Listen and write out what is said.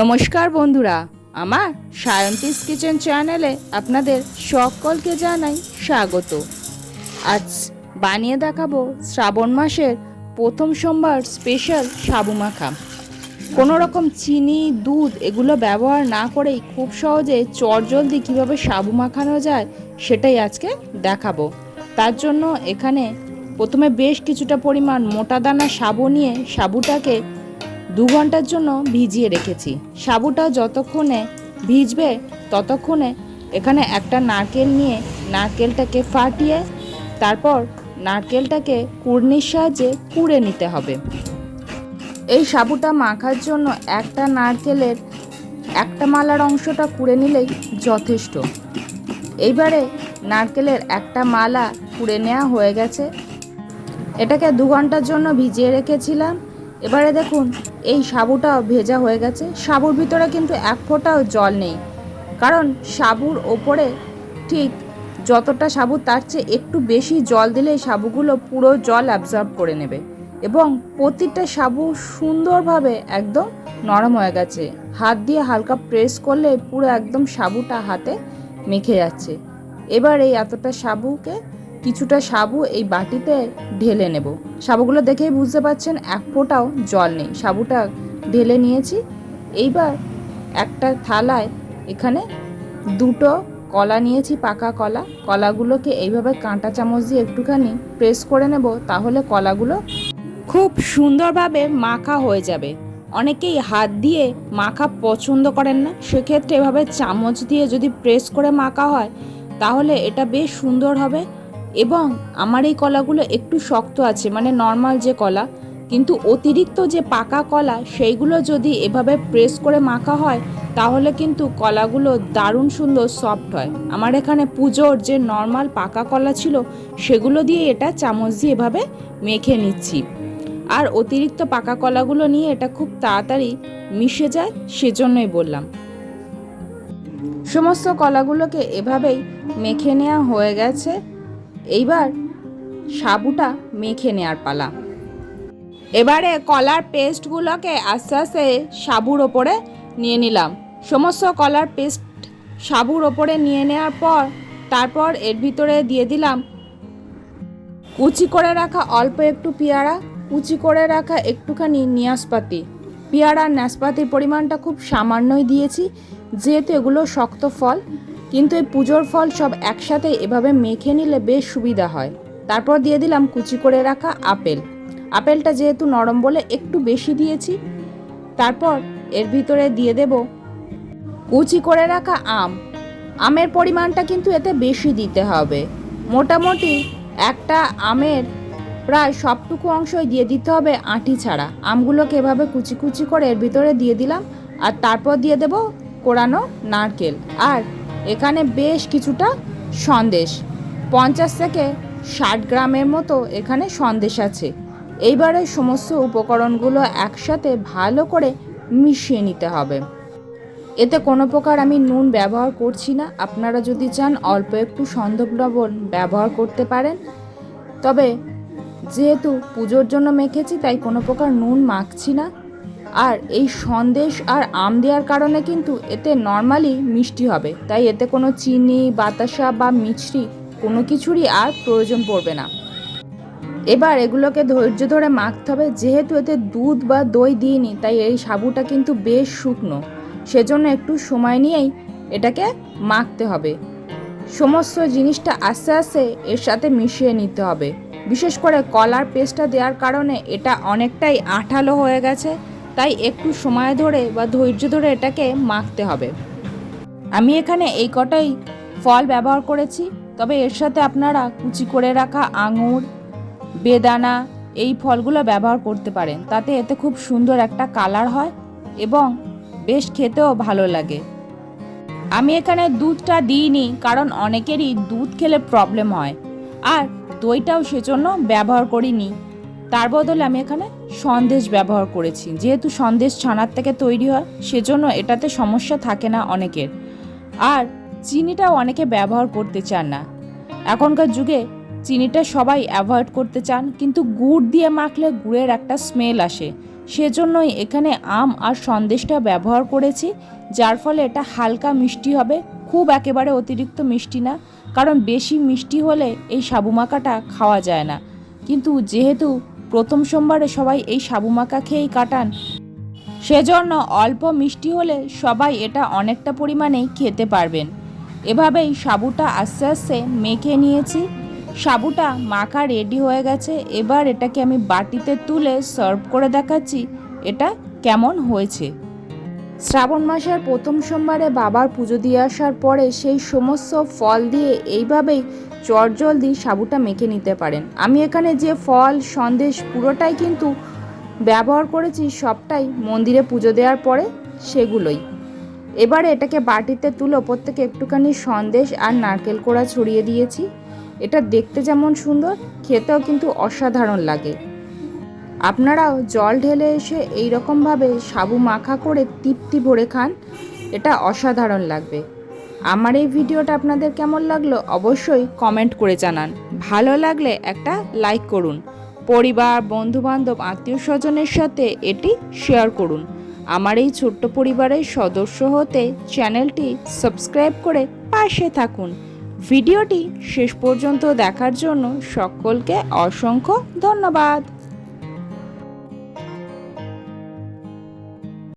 নমস্কার বন্ধুরা, আমার সায়ন্তিস কিচেন চ্যানেলে আপনাদের সকলকে জানাই স্বাগত। আজ বানিয়ে দেখাবো শ্রাবণ মাসের প্রথম সোমবার স্পেশাল সাবু মাখা। কোনো রকম চিনি, দুধ এগুলো ব্যবহার না করেই খুব সহজে চটজলদি কীভাবে সাবু মাখানো যায় সেটাই আজকে দেখাবো। তার জন্য এখানে প্রথমে বেশ কিছুটা পরিমাণ মোটা দানা সাবু নিয়ে সাবুটাকে দু ঘণ্টার জন্য ভিজিয়ে রেখেছি। সাবুটা যতক্ষণে ভিজবে ততক্ষণে এখানে একটা নারকেল নিয়ে নারকেলটাকে ফাটিয়ে তারপর নারকেলটাকে কুড়নির সাহায্যে কুড়ে নিতে হবে। এই সাবুটা মাখার জন্য একটা নারকেলের একটা মালার অংশটা কুড়ে নিলেই যথেষ্ট। এইবারে নারকেলের একটা মালা কুড়ে নেওয়া হয়ে গেছে। এটাকে দু ঘণ্টার জন্য ভিজিয়ে রেখেছিলাম। এবারে দেখুন এই সাবুটাও ভেজা হয়ে গেছে। সাবুর ভিতরে কিন্তু এক ফোঁটাও জল নেই। কারণ সাবুর ওপরে ঠিক যতটা সাবু, তার চেয়ে একটু বেশি জল দিলেই সাবুগুলো পুরো জল অ্যাবজর্ব করে নেবে। এবং প্রতিটা সাবু সুন্দরভাবে একদম নরম হয়ে গেছে। হাত দিয়ে হালকা প্রেস করলে পুরো একদম সাবুটা হাতে মেখে যাচ্ছে। এবার এই এতটা সাবুকে কিছুটা সাবু এই বাটিতে ঢেলে নেব। সাবুগুলো দেখেই বুঝতে পারছেন এক ফোঁটাও জল নেই। সাবুটা ঢেলে নিয়েছি। এইবার একটা থালায় এখানে দুটো কলা নিয়েছি, পাকা কলা। কলাগুলোকে এইভাবে কাঁটা চামচ দিয়ে একটুখানি প্রেস করে নেব, তাহলে কলাগুলো খুব সুন্দরভাবে মাখা হয়ে যাবে। অনেকেই হাত দিয়ে মাখা পছন্দ করেন না। সেক্ষেত্রে এভাবে চামচ দিয়ে যদি প্রেস করে মাখা হয়, তাহলে এটা বেশ সুন্দর হবে। এবং আমার এই কলাগুলো একটু শক্ত আছে মানে নর্মাল যে কলা, কিন্তু অতিরিক্ত যে পাকা কলা, সেইগুলো যদি এভাবে প্রেস করে মাখা হয়, তাহলে কিন্তু কলাগুলো দারুণ সুন্দর সফট হয়। আমার এখানে পুজোর যে নর্মাল পাকা কলা ছিল, সেগুলো দিয়ে এটা চামচ দিয়ে এভাবে মেখে নিচ্ছি। আর অতিরিক্ত পাকা কলাগুলো নিয়ে এটা খুব তাড়াতাড়ি মিশে যায়, সেজন্যই বললাম। সমস্ত কলাগুলোকে এভাবেই মেখে নেওয়া হয়ে গেছে। এইবার সাবুটা মেখে নেওয়ার পালা। এবারে কলার পেস্টগুলোকে আস্তে আস্তে সাবুর ওপরে নিয়ে নিলাম। সমস্ত কলার পেস্ট সাবুর ওপরে নিয়ে নেওয়ার পর তারপর এর ভিতরে দিয়ে দিলাম কুচি করে রাখা অল্প একটু পেয়ারা, কুচি করে রাখা একটুখানি নিয়াসপাতি। পেয়ারা নাশপাতির পরিমাণটা খুব সামান্যই দিয়েছি, যেহেতু এগুলো শক্ত ফল কিন্তু এই পুজোর ফল সব একসাথে এভাবে মেখে নিলে বেশ সুবিধা হয়। তারপর দিয়ে দিলাম কুচি করে রাখা আপেল। আপেলটা যেহেতু নরম বলে একটু বেশি দিয়েছি, তারপর এর ভিতরে দিয়ে দেব কুচি করে রাখা আম। আমের পরিমাণটা কিন্তু এতে বেশি দিতে হবে। মোটামুটি একটা আমের প্রায় সবটুকু অংশই দিয়ে দিতে হবে আঁটি ছাড়া। আমগুলোকে এভাবে কুচি কুচি করে এর ভিতরে দিয়ে দিলাম আর তারপর দিয়ে দেব কোরানো নারকেল। আর এখানে বেশ কিছুটা সন্দেশ। পঞ্চাশ থেকে ষাট গ্রামের মতো এখানে সন্দেশ আছে। এইবারে সমস্ত উপকরণগুলো একসাথে ভালো করে মিশিয়ে নিতে হবে। এতে কোনো প্রকার আমি নুন ব্যবহার করছি না। আপনারা যদি চান অল্প একটু সন্দব লবণ ব্যবহার করতে পারেন। তবে যেহেতু পুজোর জন্য মেখেছি, তাই কোনো প্রকার নুন মাখছি না। আর এই সন্দেশ আর আম দেওয়ার কারণে কিন্তু এতে নর্মালি মিষ্টি হবে। তাই এতে কোনো চিনি, বাতাসা বা মিষ্টি কোনো কিছুরই আর প্রয়োজন পড়বে না। এবার এগুলোকে ধৈর্য ধরে মাখতে হবে, যেহেতু এতে দুধ বা দই দিইনি, তাই এই সাবুটা কিন্তু বেশ শুকনো। সেজন্য একটু সময় নিয়েই এটাকে মাখতে হবে। সমস্ত জিনিসটা আস্তে আস্তে এর সাথে মিশিয়ে নিতে হবে। বিশেষ করে কলার পেস্টটা দেওয়ার কারণে এটা অনেকটাই আঠালো হয়ে গেছে। তাই একটু সময় ধরে বা ধৈর্য ধরে এটাকে মাখতে হবে। আমি এখানে এই কটাই ফল ব্যবহার করেছি, তবে এর সাথে আপনারা কুচি করে রাখা আঙুর, বেদানা, এই ফলগুলো ব্যবহার করতে পারেন। তাতে এতে খুব সুন্দর একটা কালার হয় এবং বেশ খেতেও ভালো লাগে। আমি এখানে দুধটা দিইনি, কারণ অনেকেরই দুধ খেলে প্রবলেম হয়। আর দইটাও সেজন্য ব্যবহার করিনি। তার বদলে আমি এখানে সন্দেশ ব্যবহার করেছি। যেহেতু সন্দেশ ছানার থেকে তৈরি হয়, সেজন্য এটাতে সমস্যা থাকে না অনেকের। আর চিনিটাও অনেকে ব্যবহার করতে চান না। এখনকার যুগে চিনিটা সবাই অ্যাভয়েড করতে চান, কিন্তু গুড় দিয়ে মাখলে গুড়ের একটা স্মেল আসে। সেজন্যই এখানে আম আর সন্দেশটা ব্যবহার করেছি, যার ফলে এটা হালকা মিষ্টি হবে। খুব একেবারে অতিরিক্ত মিষ্টি না, কারণ বেশি মিষ্টি হলে এই সাবু মাখাটা খাওয়া যায় না। কিন্তু যেহেতু প্রথম সোমবারে সবাই এই সাবু মাখা খেয়েই কাটান। সেজন্য অল্প মিষ্টি হলে সবাই এটা অনেকটা পরিমাণেই খেতে পারবেন। এভাবেই সাবুটা আস্তে আস্তে মেখে নিয়েছি। সাবুটা মাখা রেডি হয়ে গেছে। এবার এটাকে আমি বাটিতে তুলে সার্ভ করে দেখাচ্ছি এটা কেমন হয়েছে। শ্রাবণ মাসের প্রথম সোমবারে বাবার পুজো দিয়ে আসার পরে সেই সমস্ত ফল দিয়ে এইভাবেই চটজলদি সাবুটা মেখে নিতে পারেন। আমি এখানে যে ফল, সন্দেশ পুরোটাই কিন্তু ব্যবহার করেছি, সবটাই মন্দিরে পুজো দেওয়ার পরে সেগুলোই। এবারে এটাকে বাটিতে তুলে ওপর থেকে একটুখানি সন্দেশ আর নারকেল কোড়া ছড়িয়ে দিয়েছি। এটা দেখতে যেমন সুন্দর, খেতেও কিন্তু অসাধারণ লাগে। আপনারাও জল ঢেলে এসে এই রকমভাবে সাবু মাখা করে তৃপ্তি ভরে খান, এটা অসাধারণ লাগবে। আমার এই ভিডিওটা আপনাদের কেমন লাগল অবশ্যই কমেন্ট করে জানান। ভালো লাগলে একটা লাইক করুন। পরিবার, বন্ধুবান্ধব আত্মীয় স্বজনের সাথে এটি শেয়ার করুন। আমার এই ছোট্ট পরিবারের সদস্য হতে চ্যানেলটি সাবস্ক্রাইব করে পাশে থাকুন। ভিডিওটি শেষ পর্যন্ত দেখার জন্য সকলকে অসংখ্য ধন্যবাদ।